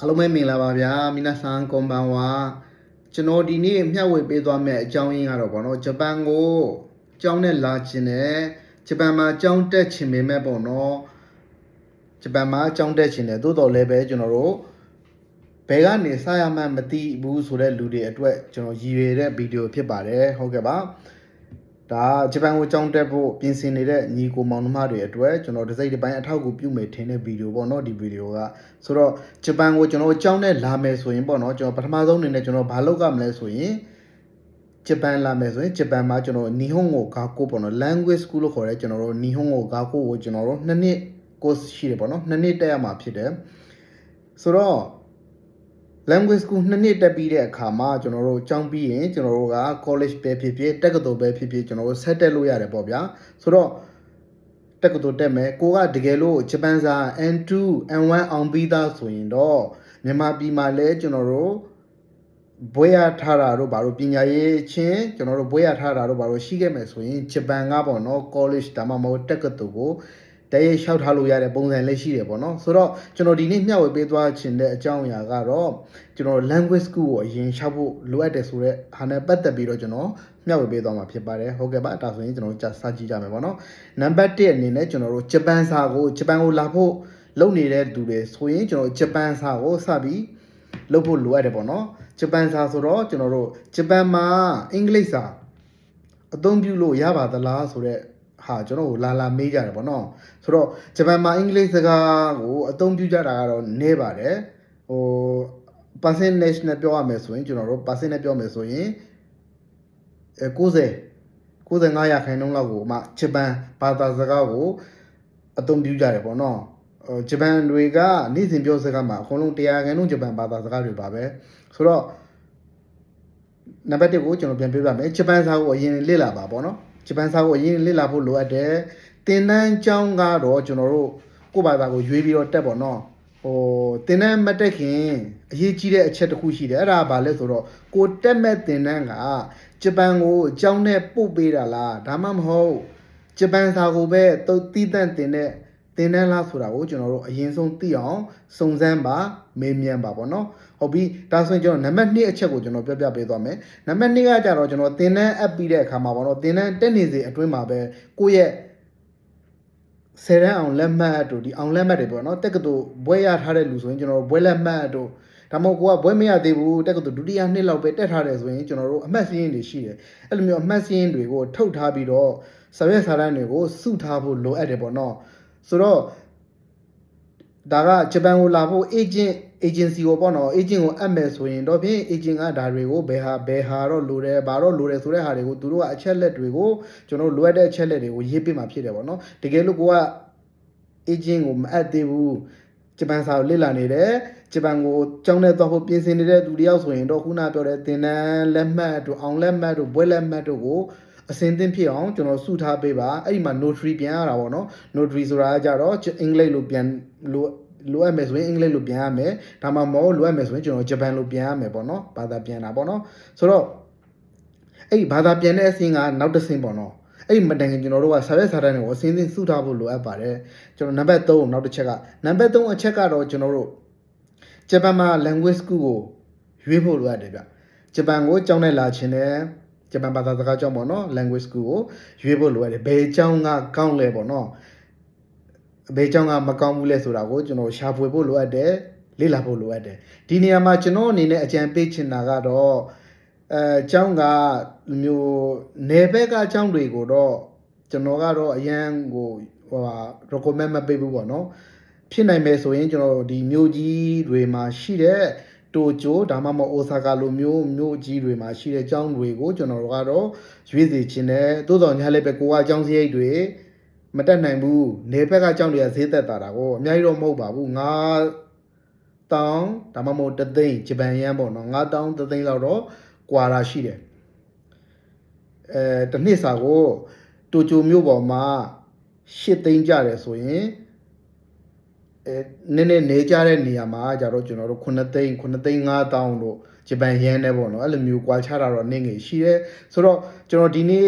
အားလုံးပဲမင်္ဂလာပါဗျာမိနာဆန်ကွန်ဘန်ဝါကျွန်တော်ဒီနေ့မျှဝေပေးသွားမယ့်အကြောင်းရင်းကတော့ဗောနော်ဂျပန်ကိုကြောင်းနဲ့လာခြင်းနဲ့ဂျပန်မှာကြောင်းတက်ခြင်းပေမဲ့ပေါ့နော်ဂျပန်မှာကြောင်းတက်ခြင်းနဲ့သို့တော်လည်းပဲကျွန်တော်တို့ဘယ်ကနေစရမှန်းမသိဘူးဆိုတဲ့လူတွေအတွက်ကျွန်တော်ရည်ရွယ်တဲ့ဗီဒီယိုဖြစ်ပါတယ်ဟုတ်ကဲ့ပါ ဒါဂျပန်ကိုကြောင်းတက်ဖို့ပြင်ဆင်နေတဲ့ညီကိုမောင်နှမတွေအတွက်ကျွန်တော်တစ်စိတ်တစ်ပိုင်းအထောက်အကူပြုမယ်ထင်တဲ့ဗီဒီယိုပေါ့နော်ဒီဗီဒီယိုကဆိုတော့ဂျပန်ကိုကျွန်တော်ကြောင်းနဲ့လာမယ်ဆိုရင်ပေါ့နော်ကျွန်တော်ပထမဆုံးအနေနဲ့ကျွန်တော်ဘာလုပ်ရမလဲဆိုရင်ဂျပန်လာမယ်ဆိုရင်ဂျပန်မှာကျွန်တော်နီဟွန်ကိုဂါကိုပေါ့နော် language school လို့ခေါ်တဲ့ကျွန်တော်တို့နီဟွန်ကိုဂါကိုကိုကျွန်တော်တို့နှစ်နှစ် course ရှိတယ်ပေါ့နော်နှစ်နှစ်တက်ရမှာဖြစ်တယ်ဆိုတော့ language school နှစ်နှစ်တက်ပြီးတဲ့အခါမှာကျွန်တော်တို့ကျောင်းပြီးရင်ကျွန်တော်တို့က college ပဲဖြစ်ဖြစ်တက္ကသိုလ်ပဲဖြစ်ဖြစ်ကျွန်တော်တို့ဆက်တက်လို့ရတယ်ပေါ့ဗျာဆိုတော့တက္ကသိုလ်တက်မယ်ကိုကတကယ်လို့ဂျပန်စာ N2 N1 အောင်ပြီးသားဆိုရင်တော့မြန်မာပြည်မှာလည်းကျွန်တော်တို့ဘွဲရထားတာတို့ဘာလို့ပညာရေးချင်းကျွန်တော်တို့ဘွဲရထားတာတို့ဘာလို့ရှိခဲ့မယ်ဆိုရင်ဂျပန်ကပေါ့နော် college ဒါမှမဟုတ်တက္ကသိုလ်ကို တရေလျှောက်ထားလို့ရတဲ့ပုံစံလေးရှိတယ်ပေါ့နော်ဆိုတော့ကျွန်တော်ဒီနေ့မျှဝေပေးသွားခြင်းတဲ့အကြောင်းအရာကတော့ကျွန်တော် language school ကိုအရင်လျှောက်ဖို့လိုအပ်တယ်ဆိုတော့ဟာနဲ့ပတ်သက်ပြီးတော့ကျွန်တော်မျှဝေပေးသွားမှာဖြစ်ပါတယ်ဟုတ်ကဲ့ပါဒါဆိုရင်ကျွန်တော်စကြည့်ကြမယ်ပေါ့နော်နံပါတ်1အနေနဲ့ကျွန်တော်တို့ဂျပန်စာကိုဂျပန်ကိုလာဖို့လုပ်နေတဲ့သူတွေဆိုရင်ကျွန်တော်ဂျပန်စာကိုစပြီးလုပ်ဖို့လိုအပ်တယ်ပေါ့နော်ဂျပန်စာဆိုတော့ကျွန်တော်တို့ဂျပန်မှာအင်္ဂလိပ်စာအသုံးပြုလို့ရပါသလားဆိုတော့ ဟာကျွန်တော်ကိုလာလာမေးကြတယ်ပေါ့နော်ဆိုတော့ဂျပန်မှာအင်္ဂလိပ်စကားကိုအသုံးပြုကြတာကတော့နည်းပါတယ်ဟို percentage နဲ့ပြောရမယ်ဆိုရင်ကျွန်တော်တို့ percent နဲ့ပြောမယ်ဆိုရင်အဲ90 95ရာခိုင်နှုန်းလောက်ကိုမှဂျပန်ဘာသာစကားကိုအသုံးပြုကြတယ်ပေါ့နော်ဟိုဂျပန်တွေကနေ့စဉ်ပြောစကားမှာအကုန်လုံး100ခန်းလုံးဂျပန်ဘာသာစကားတွေပါပဲဆိုတော့နံပါတ်1ကိုကျွန်တော်ပြန်ပြောပြမယ်ဂျပန်စာကိုအရင်လေ့လာပါပေါ့နော် ဂျပန်စာကိုအရင်လေ့လာဖို့လိုအပ်တယ်သင်တန်းကျောင်းကတော့ကျွန်တော်တို့ကိုယ့်ဘာသာကိုရွေးပြီးတော့တက်ပေါ့နော်ဟိုသင်တန်းမတက်ခင်အရေးကြီးတဲ့အချက်တစ်ခုရှိတယ်အဲ့ဒါကဘာလဲဆိုတော့ကိုတက်မဲ့သင်တန်းကဂျပန်ကိုအကြောင်းနဲ့ပို့ပေးတာလားဒါမှမဟုတ်ဂျပန်စာကိုပဲသူတီးတန့်တင်တဲ့ သင်တန်းလားဆိုတာကိုကျွန်တော်တို့အရင်ဆုံးသိအောင်စုံစမ်းပါမေးမြန်းပါပေါ့နော်ဟုတ်ပြီဒါဆိုရင်ကျွန်တော်နံပါတ်2အချက်ကိုကျွန်တော်ပြောပြပေးသွားမယ်နံပါတ်2ကကြတော့ကျွန်တော်သင်တန်းအပ်ပြီးတဲ့အခါမှာပေါ့နော်သင်တန်းတက်နေစေအတွင်းမှာပဲကိုယ့်ရဲ့ဆယ်တန်းအောင်လက်မှတ်တို့ဒီအောင်လက်မှတ်တွေပေါ့နော်တက်ကတူဘွဲရထားတဲ့လူဆိုရင်ကျွန်တော်တို့ဘွဲလက်မှတ်တို့ဒါမှမဟုတ်ကိုကဘွဲမရသေးဘူးတက်ကတူဒုတိယနှစ်လောက်ပဲတက်ထားတယ်ဆိုရင်ကျွန်တော်တို့အမှတ်စည်းရင်းတွေရှိတယ်အဲ့လိုမျိုးအမှတ်စည်းရင်းတွေကိုထုတ်ထားပြီးတော့စာရွက်စာတမ်းတွေကိုစုထားဖို့လိုအပ်တယ်ပေါ့နော် ဆိုတော့ဒါကဂျပန်ကိုလာဖို့ agent agency ကိုပေါ့နော် agent ကိုအပ်မယ်ဆိုရင်တော့ဖြင့် agent ကဒါတွေကိုဘယ်ဟာဘယ်ဟာတော့လိုတယ်ဘာတော့လိုတယ်ဆိုတဲ့ဟာတွေကိုသူတို့ကအချက်လက်တွေကိုကျွန်တော်တို့လိုအပ်တဲ့အချက်လက်တွေကိုရေးပေးမှာဖြစ်တယ်ပေါ့နော်တကယ်လို့ကိုက agent ကိုမအပ်သေးဘူးဂျပန်စာကိုလေ့လာနေတယ်ဂျပန်ကိုကျောင်းထဲသွားဖို့ပြင်ဆင်နေတဲ့သူတယောက်ဆိုရင်တော့ခုနပြောတဲ့သင်တန်းလက်မှတ်တို့အောင်လက်မှတ်တို့ဘွဲလက်မှတ်တို့ကို အစင်သင်ဖြစ်အောင်ကျွန်တော်စုထားပေးပါအဲ့ဒီမှာ notary ပြန်ရတာပေါ့နော် notary ဆိုတာကကြတော့အင်္ဂလိပ်လိုပြန်လိုလိုအပ်မယ်ဆိုရင်အင်္ဂလိပ်လိုပြန်ရမယ်ဒါမှမဟုတ်လိုအပ်မယ်ဆိုရင်ကျွန်တော်ဂျပန်လိုပြန်ရမယ်ပေါ့နော်ဘာသာပြန်တာပေါ့နော်ဆိုတော့အဲ့ဒီဘာသာပြန်တဲ့အဆင့်ကနောက်တစ်ဆင့်ပေါ့နော်အဲ့ဒီမတိုင်ခင်ကျွန်တော်တို့ကဆာရက်စာတန်းတွေကိုအစင်းစင်းစုထားဖို့လိုအပ်ပါတယ်ကျွန်တော်နံပါတ်3နောက်တစ်ချက်ကနံပါတ်3အချက်ကတော့ကျွန်တော်တို့ဂျပန်မှာ language school ကိုရွေးဖို့လိုအပ်တယ်ဗျဂျပန်ကိုကြောင်းနဲ့လာခြင်းနဲ့ ဂျပန်ဘာသာစကားကျောင်းပေါ့နော် language school ကိုရွေးဖို့လိုအပ်တယ်ဘယ်ကျောင်းကကောင်းလဲပေါ့နော်ဘယ်ကျောင်းကမကောင်းဘူးလဲဆိုတာကိုကျွန်တော်ရှာဖွေဖို့လိုအပ်တယ်လေ့လာဖို့လိုအပ်တယ်ဒီနေရာမှာကျွန်တော်အနေနဲ့အကြံပေးချင်တာကတော့အဲကျောင်းကမျိုးနယ်ဘက်ကကျောင်းတွေကိုတော့ကျွန်တော်ကတော့အရန်ကိုဟိုဟာ recommend မပေးဘူးပေါ့နော်ဖြစ်နိုင်မယ်ဆိုရင်ကျွန်တော်ဒီမြို့ကြီးတွေမှာရှိတဲ့ တိုကျိုဒါမှမဟုတ်အိုဆာကာလိုမျိုးမြို့ကြီးတွေမှာရှိတဲ့ကျောင်းတွေကိုကျွန်တော်တို့ကတော့ရွေးစီခြင်းတယ်သို့တော်ညာလည်းပဲကိုကကျောင်းစရိတ်တွေမတက်နိုင်ဘူးနေဘက်ကကျောင်းတွေကဈေးသက်တာတာကိုအများကြီးတော့မဟုတ်ပါဘူးငါတောင်းဒါမှမဟုတ်တသိန်းဂျပန်ယန်ပေါ့နော်ငါတောင်းတသိန်းလောက်တော့ကွာတာရှိတယ်အဲတစ်နှစ်စာကိုတိုကျိုမြို့ပေါ်မှာရှစ်သိန်းကြတယ်ဆိုရင် အဲနည်းနည်းနေကြတဲ့နေရာမှာကြတော့ကျွန်တော်တို့9သိန်း9သိန်း5000တို့ဂျပန်ယန်နဲ့ပေါ့နော်အဲ့လိုမျိုးကွာခြားတာတော့နေငယ်ရှိတယ်ဆိုတော့ကျွန်တော်ဒီနေ့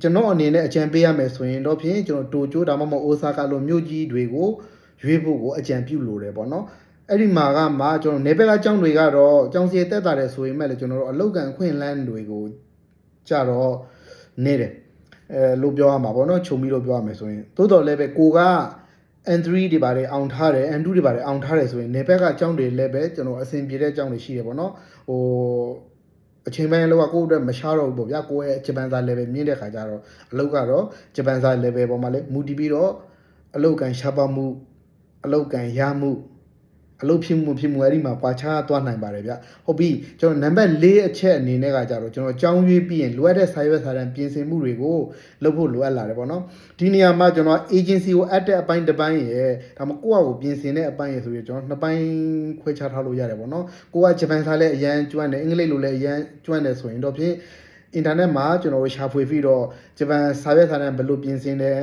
ကျွန်တော်အနေနဲ့အကြံပေးရမယ်ဆိုရင်တော့ဖြင့်ကျွန်တော်တိုကျိုဒါမှမဟုတ်အိုဆာကာလိုမြို့ကြီးတွေကိုရွေးဖို့ကိုအကြံပြုလိုတယ်ပေါ့နော်အဲ့ဒီမှာကမှကျွန်တော်နေဘက်ကကျောင်းတွေကတော့ကျောင်းစီတက်တာတယ်ဆိုရင်မဲ့လေကျွန်တော်တို့အလောက်ကန်အခွင့်အလန်းတွေကိုကြတော့နေတယ်အဲလို့ပြောရမှာပေါ့နော်ခြုံပြီးတော့ပြောရမယ်ဆိုရင်သို့တော်လည်းပဲကိုက N3 တွေပါတယ်အောင်ထားတယ် N2 တွေပါတယ်အောင်ထားတယ်ဆိုရင်နေဘက်ကကျောင်းတွေလည်းပဲကျွန်တော်အဆင်ပြေတဲ့ကျောင်းတွေရှိတယ်ပေါ့နော်ဟိုအချိန်ပိုင်းလောကကိုယ့်အတွက်မရှားတော့ဘူးပေါ့ဗျာကိုယ့်ရဲ့ဂျပန်စာ level မြင့်တဲ့ခါကျတော့အလောက်ကတော့ဂျပန်စာ level ပေါ်မှာလည်းမူတည်ပြီးတော့အလောက်ကန်ရှားပါမှုအလောက်ကန်ရမှု အလုပ်ဖြစ်မှုမဖြစ်မှုအဲ့ဒီမှာကွာခြားသွားနိုင်ပါတယ်ဗျဟုတ်ပြီကျွန်တော်နံပါတ်၄အချက်အနေနဲ့ကကြတော့ကျွန်တော်ကြောင်းရွေးပြီးရင်လိုအပ်တဲ့စာရွက်စာတမ်းပြင်ဆင်မှုတွေကိုလုပ်ဖို့လိုအပ်လာတယ်ပေါ့နော်ဒီနေရာမှာကျွန်တော် agency ကိုအပ်တဲ့အပိုင်းတစ်ပိုင်းရယ်ဒါမှမဟုတ်ကိုယ့်အကိုပြင်ဆင်တဲ့အပိုင်းရယ်ဆိုပြီးကျွန်တော်နှစ်ပိုင်းခွဲခြားထားလို့ရတယ်ပေါ့နော်ကိုကဂျပန်စာလည်းအရန်ကျွမ်းတယ်အင်္ဂလိပ်လိုလည်းအရန်ကျွမ်းတယ်ဆိုရင်တော့ဖြင့်အင်တာနက်မှာကျွန်တော်တို့ရှာဖွေပြီးတော့ဂျပန်စာရွက်စာတမ်းဘယ်လိုပြင်ဆင်တယ်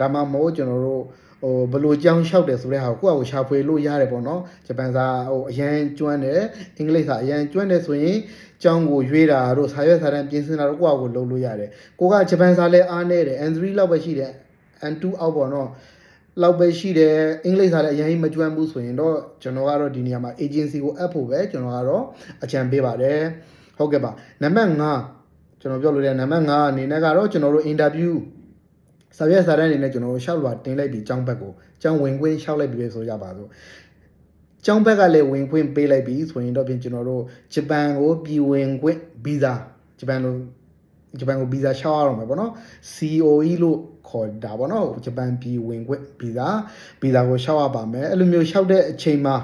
ဒါမှမဟုတ်ကျွန်တော်တို့ ဟိုဘယ်လိုကြောင်းလျှောက်တယ်ဆိုတဲ့ဟာကိုကိုယ့်အကိုရှာဖွေလို့ရတယ်ပေါ့နော်ဂျပန်စာဟိုအရန်ကျွမ်းတယ်အင်္ဂလိပ်စာအရန်ကျွမ်းတယ်ဆိုရင်ကျောင်းကိုရွေးတာတို့စာရွက်စာတမ်းပြင်ဆင်တာတို့ကိုယ့်အကိုလုပ်လို့ရတယ်ကိုကဂျပန်စာလည်းအားနေတယ် N3 လောက်ပဲရှိတယ် N2 အောက်ပေါ့နော်လောက်ပဲရှိတယ်အင်္ဂလိပ်စာလည်းအရင်မကျွမ်းဘူးဆိုရင်တော့ကျွန်တော်ကတော့ဒီနေရာမှာ agency ကိုအပ်ဖို့ပဲကျွန်တော်ကတော့အကြံပေးပါတယ်ဟုတ်ကဲ့ပါနံပါတ်5ကျွန်တော်ပြောလို့တဲ့နံပါတ်5အနေနဲ့ကတော့ကျွန်တော်တို့ interview စာရွက်စာတမ်းအနေနဲ့ကျွန်တော်တို့ရှောက်လွှာတင်လိုက်ပြီးကျောင်းဘက်ကိုကျောင်းဝင်ခွင့်ရှောက်လိုက်ပြီးပဲဆိုကြပါစို့ကျောင်းဘက်ကလည်းဝင်ခွင့်ပေးလိုက်ပြီးဆိုရင်တော့ပြင်ကျွန်တော်တို့ဂျပန်ကိုပြည်ဝင်ခွင့်ဗီဇာဂျပန်လိုဂျပန်ကိုဗီဇာရှောက်ရအောင်မယ်ပေါ့နော် COE လို့ခေါ်တာပေါ့နော်ဂျပန်ပြည်ဝင်ခွင့်ဗီဇာဗီဇာကိုရှောက်ရပါမယ်အဲ့လိုမျိုးရှောက်တဲ့အချိန်မှာ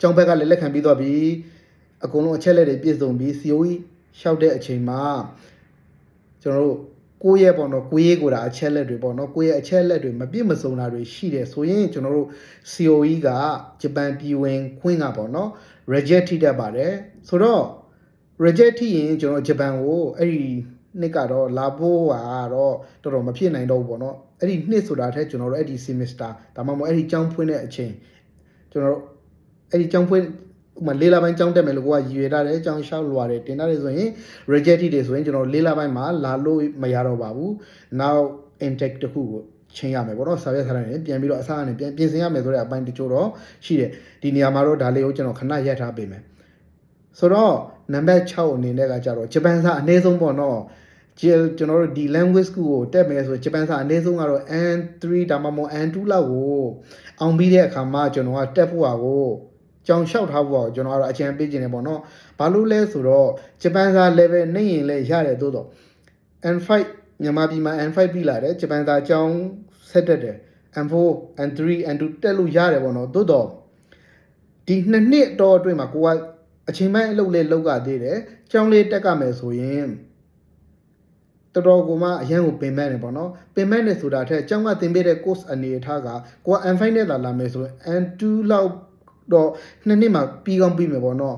ကျောင်းဘက်ကလည်းလက်ခံပြီးတော့ပြီးအကုန်လုံးအချက်လက်တွေပြည့်စုံပြီး COE ရှောက်တဲ့အချိန်မှာကျွန်တော်တို့ ကိုယ့်ရဲ့ပေါ့နော်ကိုယ့်ရဲ့ကိုယ်တာအချက်လက်တွေပေါ့နော်ကိုယ့်ရဲ့အချက်လက်တွေမပြည့်မစုံတာတွေရှိတယ်ဆိုရင်ကျွန်တော်တို့ COE ကဂျပန်ပြည်ဝင်ခွင့်ကပေါ့နော် reject ထိတတ်ပါတယ်ဆိုတော့ reject ထိရင်ကျွန်တော်ဂျပန်ကိုအဲ့ဒီနှစ်ကတော့လာဖို့ကတော့တော်တော်မဖြစ်နိုင်တော့ဘူးပေါ့နော်အဲ့ဒီနှစ်ဆိုတာထက်ကျွန်တော်တို့အဲ့ဒီ semester ဒါမှမဟုတ်အဲ့ဒီကျောင်းဖွင့်တဲ့အချိန်ကျွန်တော်တို့အဲ့ဒီကျောင်းဖွင့် ဥပမာလေးလပိုင်းကျောင်းတက်မယ်လို့ကိုကရည်ရွယ်ထားတယ်ကျောင်းလျှောက်လွာတယ်တင်ထားတယ်ဆိုရင် reject ထိတယ်ဆိုရင်ကျွန်တော်လေးလပိုင်းမှာလာလို့မရတော့ပါဘူးနောက် intake တစ်ခုကိုချင်းရမယ်ပေါ့နော်စာရွက်စာတမ်းတွေပြန်ပြီးတော့အစားအနေပြန်ပြင်ဆင်ရမယ်ဆိုတဲ့အပိုင်းတချို့တော့ရှိတယ်ဒီနေရာမှာတော့ဒါလေးကိုကျွန်တော်ခဏရက်ထားပေးမယ်ဆိုတော့နံပါတ်6အနေနဲ့ကကြတော့ဂျပန်စာအနည်းဆုံးပေါ့နော်ကျကျွန်တော်တို့ဒီ language school ကိုတက်မယ်ဆိုဂျပန်စာအနည်းဆုံးကတော့ N3 ဒါမှမဟုတ် N2 လောက်ကိုအောင်ပြီးတဲ့အခါမှာကျွန်တော်ကတက်ဖို့ဟာကို ကြောင်လျှောက်ထားဖို့ဟာကိုကျွန်တော်ကတော့အကြံပေးခြင်းတယ်ပေါ့နော်ဘာလို့လဲဆိုတော့ဂျပန်စာ level နှိမ့်ရင်လည်းရတယ်သို့တော့ N5 မြန်မာပြည်မှာ N5 ပြီးလာတယ်ဂျပန်စာအကြောင်းဆက်တက်တယ် N4 N3 N2 တက်လို့ရတယ်ပေါ့နော်သို့တော့ဒီနှစ်နှစ်တော့အတွင်းမှာကိုကအချိန်ပိုင်းအလုပ်လေးလောက်ကသေးတယ်ကျောင်းလေးတက်ကမယ်ဆိုရင်တော်တော်ကိုမှအရန်ကိုပင်မဲ့နေပေါ့နော်ပင်မဲ့နေဆိုတာထက်ကျောင်းကသင်ပေးတဲ့ course အနေအထားကကိုက N5 နဲ့လာလာမယ်ဆိုရင် N2 လောက် တော့နှစ်နှစ်မှာပြီးကောင်းပြီးမယ်ပေါ့နော်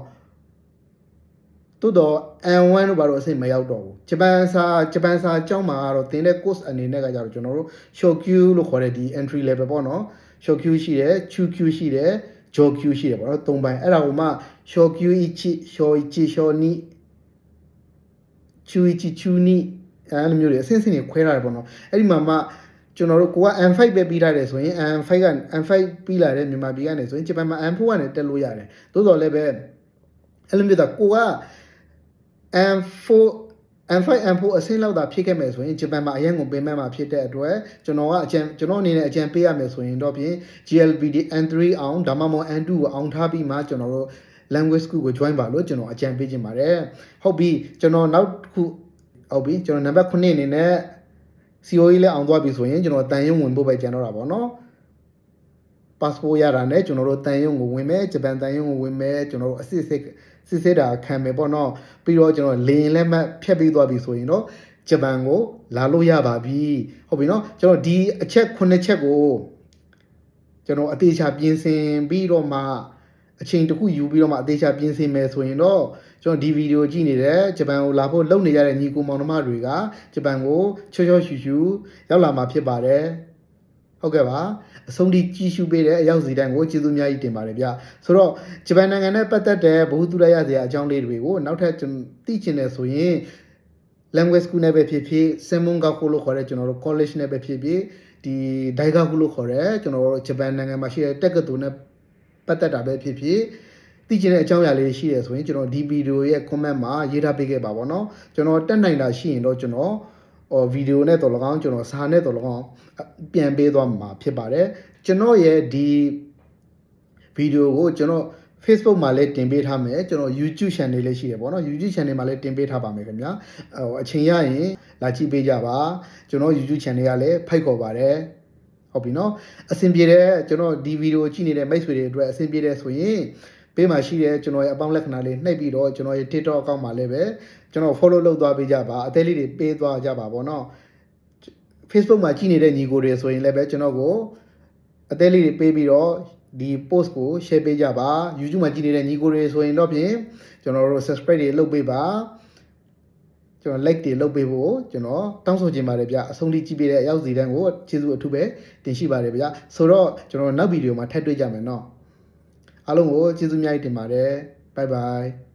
သို့တော့ N1 တို့ဘာလို့အဆင့်မရောက်တော့ဘူးဂျပန်စာဂျပန်စာအကြောင်းမှာကတော့သင်တဲ့ course အနေနဲ့ကကြတော့ကျွန်တော်တို့ Shokyu လို့ခေါ်တဲ့ဒီ entry level ပေါ့နော် Shokyu ရှိတယ် Chukyu ရှိတယ် Jokyu ရှိတယ်ပေါ့နော်သုံးပိုင်းအဲ့ဒါကိုမှ Shokyu ichi Shoichi Shoni Chuichi Chuni အဲ့လိုမျိုးတွေအဆင့်ဆင့်တွေခွဲထားတယ်ပေါ့နော်အဲ့ဒီမှာမှ ကျွန်တော်တို့ကိုက M5 ပဲပြီးထားတယ်ဆိုရင် M5 က M5 ပြီးလာတဲ့မြန်မာပြည်ကနေဆိုရင်ဂျပန်မှာ M4 ကနေတက်လို့ရတယ်သို့တော်လည်းပဲအဲ့လိုမျိုးဒါကိုက M4 M5 M4 အဆင့်လောက်သာဖြစ်ခဲ့မယ်ဆိုရင်ဂျပန်မှာအရင်ကိုပင်မဲ့မှာဖြစ်တဲ့အတွက်ကျွန်တော်ကအကြံကျွန်တော်အနေနဲ့အကြံပေးရမယ်ဆိုရင်တော့ဖြင့် GLPD N3 အောင်ဒါမှမဟုတ် N2 ကိုအောင်ထားပြီးမှကျွန်တော်တို့ language school ကို join ပါလို့ကျွန်တော်အကြံပေးခြင်းပါတယ်ဟုတ်ပြီကျွန်တော်နောက်တစ်ခုဟုတ်ပြီကျွန်တော်နံပါတ်9အနေနဲ့ COE လည်းအောင်သွားပြီဆိုရင်ကျွန်တော်တန်ရုံဝင်ဖို့ပဲကြံတော့တာပေါ့နော် passport ရတာနဲ့ကျွန်တော်တို့တန်ရုံကိုဝင်မယ်ဂျပန်တန်ရုံကိုဝင်မယ်ကျွန်တော်တို့အစစ်စစ်စစ်စစ်တာခံမယ်ပေါ့နော်ပြီးတော့ကျွန်တော်လေရင်လက်မှတ်ဖြတ်ပြီးသွားပြီဆိုရင်တော့ဂျပန်ကိုလာလို့ရပါပြီဟုတ်ပြီနော်ကျွန်တော်ဒီအချက်9ချက်ကိုကျွန်တော်အသေးချာပြင်ဆင်ပြီးတော့မှအချိန်တစ်ခုယူပြီးတော့မှအသေးချာပြင်ဆင်မယ်ဆိုရင်တော့ ကျွန်တော်ဒီဗီဒီယိုကြည့်နေတဲ့ဂျပန်ကိုလာဖို့လုပ်နေကြတဲ့ညီကိုမောင်နှမတွေကဂျပန်ကိုချောချောရှူရှူရောက်လာမှာဖြစ်ပါတယ်ဟုတ်ကဲ့ပါအဆုံးထိကြီးရှုပေးတဲ့အရောက်စီတိုင်းကိုကျေးဇူးအများကြီးတင်ပါတယ်ဗျဆိုတော့ဂျပန်နိုင်ငံနဲ့ပတ်သက်တဲ့ဘ ഹു တုရရစရာအကြောင်းလေးတွေကိုနောက်ထပ်ကျွန်တော်သိချင်တယ်ဆိုရင် language school နဲ့ပဲဖြစ်ဖြစ်စင်မွန်ဂါကိုလို့ခေါ်တဲ့ကျွန်တော်တို့ college နဲ့ပဲဖြစ်ဖြစ်ဒီဒိုင်ဂါကူလို့ခေါ်တဲ့ကျွန်တော်တို့ဂျပန်နိုင်ငံမှာရှိတဲ့တက္ကသိုလ်နဲ့ပတ်သက်တာပဲဖြစ်ဖြစ် သိချင်တဲ့အကြောင်းအရာလေးရှိရဆိုရင်ကျွန်တော်ဒီဗီဒီယိုရဲ့ comment မှာရေးထားပေးခဲ့ပါပေါ့နော်ကျွန်တော်တက်နိုင်တာရှိရင်တော့ကျွန်တော်အော်ဗီဒီယိုနဲ့တော်လကောင်းကျွန်တော်စာနဲ့တော်လကောင်းပြန်ပေးသွားမှာဖြစ်ပါတယ်ကျွန်တော်ရဲ့ဒီဗီဒီယိုကိုကျွန်တော် Facebook မှာလည်းတင်ပေးထားမယ်ကျွန်တော် YouTube channel လေးရှိတယ်ပေါ့နော် YouTube channel မှာလည်းတင်ပေးထားပါမယ်ခင်ဗျာဟိုအချိန်ရရင်လာကြည့်ပေးကြပါကျွန်တော် YouTube channel ကလည်းဖိုက်ခေါ်ပါတယ်ဟုတ်ပြီနော်အဆင်ပြေတဲ့ကျွန်တော်ဒီဗီဒီယိုကြည့်နေတဲ့မိတ်ဆွေတွေအတွက်အဆင်ပြေတဲ့ဆိုရင် ဘေးမှာရှိတဲ့ကျွန်တော်ရဲ့အပေါင်းလက္ခဏာလေးနှိပ်ပြီးတော့ကျွန်တော်ရဲ့ TikTok account မှာလည်းပဲကျွန်တော် follow လုပ်သွားပေးကြပါအသေးလေးတွေပေးသွားကြပါဗောနော် Facebook မှာကြည့်နေတဲ့ညီကိုတွေဆိုရင်လည်းပဲကျွန်တော်ကိုအသေးလေးတွေပေးပြီးတော့ဒီ post ကို share ပေးကြပါ YouTube မှာကြည့်နေတဲ့ညီကိုတွေဆိုရင်တော့ဖြင့်ကျွန်တော်တို့ subscribe တွေလုပ်ပေးပါကျွန်တော် like တွေလုပ်ပေးဖို့ကျွန်တော်တောင်းဆိုချင်ပါတယ်ဗျအဆုံးထိကြည့်ပေးတဲ့အရောက်စီတန်းကိုကျေးဇူးအထူးပဲတင်ရှိပါတယ်ဗျဆိုတော့ကျွန်တော်နောက်ဗီဒီယိုမှာထပ်တွေ့ကြမယ်နော် အားလုံးကိုကျေးဇူးအများကြီးတင်ပါတယ် bye bye